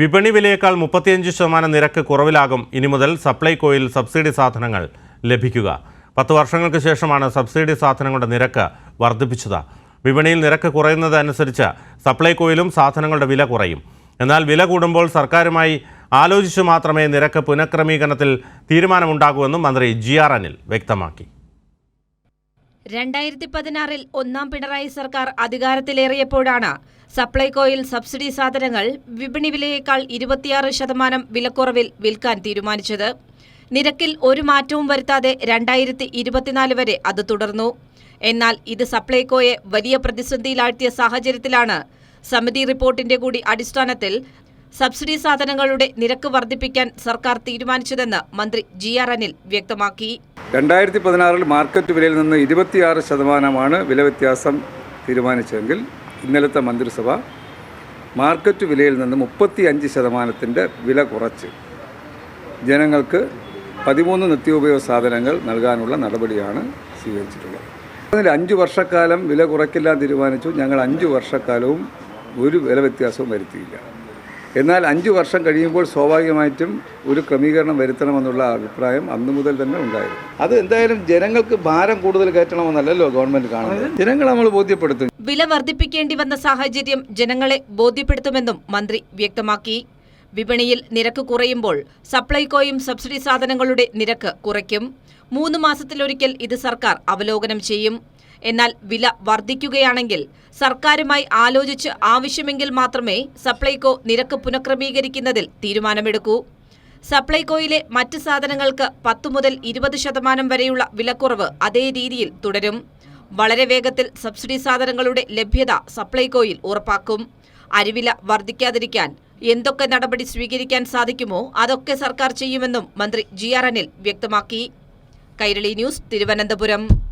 വിപണി വിലയേക്കാൾ മുപ്പത്തിയഞ്ച് ശതമാനം നിരക്ക് കുറവിലാകും ഇനി മുതൽ സപ്ലൈകോയിൽ സബ്സിഡി സാധനങ്ങൾ ലഭിക്കുക. പത്ത് വർഷങ്ങൾക്ക് ശേഷമാണ് സബ്സിഡി സാധനങ്ങളുടെ നിരക്ക് വർദ്ധിപ്പിച്ചത്. വിപണിയിൽ നിരക്ക് കുറയുന്നതനുസരിച്ച് സപ്ലൈകോയിലും സാധനങ്ങളുടെ വില കുറയും. എന്നാൽ വില കൂടുമ്പോൾ സർക്കാരുമായി ആലോചിച്ച് മാത്രമേ നിരക്ക് പുനഃക്രമീകരണത്തിൽ തീരുമാനമുണ്ടാകൂവെന്നും മന്ത്രി ജി ആർ അനിൽ വ്യക്തമാക്കി. രണ്ടായിരത്തി പതിനാറിൽ ഒന്നാം പിണറായി സർക്കാർ അധികാരത്തിലേറിയപ്പോഴാണ് സപ്ലൈകോയിൽ സബ്സിഡി സാധനങ്ങൾ വിപണി വിലയേക്കാൾ ഇരുപത്തിയാറ് ശതമാനം വിലക്കുറവിൽ വിൽക്കാൻ തീരുമാനിച്ചത്. നിരക്കിൽ ഒരു മാറ്റവും വരുത്താതെ രണ്ടായിരത്തി ഇരുപത്തിനാല് വരെ അത് തുടർന്നു. എന്നാൽ ഇത് സപ്ലൈകോയെ വലിയ പ്രതിസന്ധിയിലാഴ്ത്തിയ സാഹചര്യത്തിലാണ്. സമിതി റിപ്പോർട്ടിന്റെ കൂടി അടിസ്ഥാനത്തിൽ സബ്സിഡി സാധനങ്ങളുടെ നിരക്ക് വർദ്ധിപ്പിക്കാൻ സർക്കാർ തീരുമാനിച്ചതെന്ന് മന്ത്രി ജി ആർ അനിൽ വ്യക്തമാക്കി. രണ്ടായിരത്തി പതിനാറിൽ മാർക്കറ്റ് വിലയിൽ നിന്ന് ഇരുപത്തിയാറ് ശതമാനമാണ് വില വ്യത്യാസം തീരുമാനിച്ചതെങ്കിൽ ഇന്നലത്തെ മന്ത്രിസഭ മാർക്കറ്റ് വിലയിൽ നിന്ന് മുപ്പത്തി അഞ്ച് ശതമാനത്തിന്റെ വില കുറച്ച്. ജനങ്ങൾക്ക് പതിമൂന്ന് നിത്യോപയോഗ സാധനങ്ങൾ നൽകാനുള്ള നടപടിയാണ് സ്വീകരിച്ചിട്ടുള്ളത്. അതിൽ അഞ്ച് വർഷക്കാലം വില കുറയ്ക്കില്ല തീരുമാനിച്ചു. ഞങ്ങൾ അഞ്ച് വർഷക്കാലവും ഒരു വില വ്യത്യാസവും വരുത്തിയില്ല. എന്നാൽ അഞ്ച് വർഷം കഴിയുമ്പോൾ സ്വാഭാവികമായിട്ടും ഒരു ക്രമീകരണം വരുത്തണമെന്നുള്ള അഭിപ്രായം അന്നു മുതൽ തന്നെ ഉണ്ടായിരുന്നു. അത് എന്തായാലും ജനങ്ങൾക്ക് ഭാരം കൂടുതൽ കയറ്റണമെന്നല്ലല്ലോ ഗവൺമെന്റ് കാണുന്നത്. ജനങ്ങൾ നമ്മൾ ബോധ്യപ്പെടുത്തും. വില വർദ്ധിപ്പിക്കേണ്ടി വന്ന സാഹചര്യം ജനങ്ങളെ ബോധ്യപ്പെടുത്തുമെന്നും മന്ത്രി വ്യക്തമാക്കി. വിപണിയിൽ നിരക്ക് കുറയുമ്പോൾ സപ്ലൈകോയും സബ്സിഡി സാധനങ്ങളുടെ നിരക്ക് കുറയ്ക്കും. മൂന്ന് മാസത്തിലൊരിക്കൽ ഇത് സർക്കാർ അവലോകനം ചെയ്യും. എന്നാൽ വില വർദ്ധിക്കുകയാണെങ്കിൽ സർക്കാരുമായി ആലോചിച്ച് ആവശ്യമെങ്കിൽ മാത്രമേ സപ്ലൈകോ നിരക്ക് പുനഃക്രമീകരിക്കുന്നതിൽ തീരുമാനമെടുക്കൂ. സപ്ലൈകോയിലെ മറ്റ് സാധനങ്ങൾക്ക് പത്തു മുതൽ ഇരുപത് ശതമാനം വരെയുള്ള വിലക്കുറവ് അതേ രീതിയിൽ തുടരും. വളരെ വേഗത്തിൽ സബ്സിഡി സാധനങ്ങളുടെ ലഭ്യത സപ്ലൈകോയിൽ ഉറപ്പാക്കും. അരിവില വർദ്ധിക്കാതിരിക്കാൻ എന്തൊക്കെ നടപടി സ്വീകരിക്കാൻ സാധിക്കുമോ അതൊക്കെ സർക്കാർ ചെയ്യുമെന്നും മന്ത്രി ജി ആർ അനിൽ വ്യക്തമാക്കി. കൈരളി ന്യൂസ് തിരുവനന്തപുരം.